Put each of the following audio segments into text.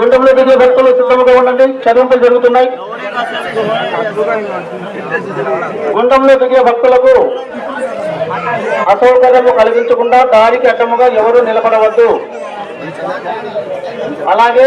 గుంటంలో భక్తులు ఉండండి. చదివింపులు జరుగుతున్నాయి. గుండంలో దిగే భక్తులకు అసౌకర్యము కలిగించకుండా దారికి అడ్డముగా ఎవరు నిలబడవద్దు. అలాగే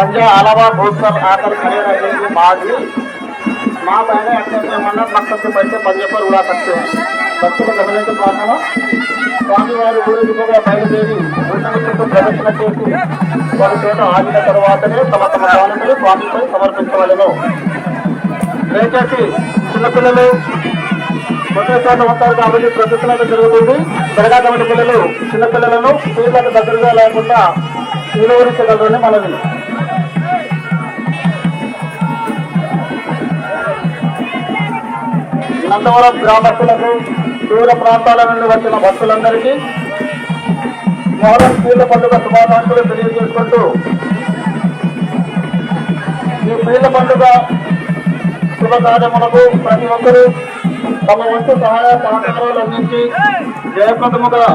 पंजा अलावा बहुत सब आकर खड़े रहेंगे बाद ही माँ बहने अपने अपने मन्नत मकसद से पैसे पंजे पर उड़ा सकते हैं बच्चों को गमले के प्रार्थना స్వామి వారు ఊరేగింపుగా బయలుదేరి గుండెల చుట్టూ ప్రదర్శన చేసి వారి చేత ఆగిన తర్వాతనే తమ తమ దానములు స్వామిపై సమర్పించవలను దయచేసి చిన్నపిల్లలు ఒకేసారి వస్తారు కాబట్టి ప్రదర్శన జరుగుతుంది దర్గా కమిటీ పిల్లలు చిన్నపిల్లలను స్త్రీలకు దగ్గరగా లేకుండా నిలువరించగలరని మనవి నందవరం గ్రామస్తులకు దూర ప్రాంతాల నుండి వచ్చిన భక్తులందరికీ మొహరం పీర్ల పండుగ శుభాకాంక్షలు తెలియజేసుకుంటూ ఈ పీర్ల పండుగ శుభకార్యములకు ప్రతి ఒక్కరూ తమ వంతు సహాయ సహకారాలు అందించి జయప్రదముగా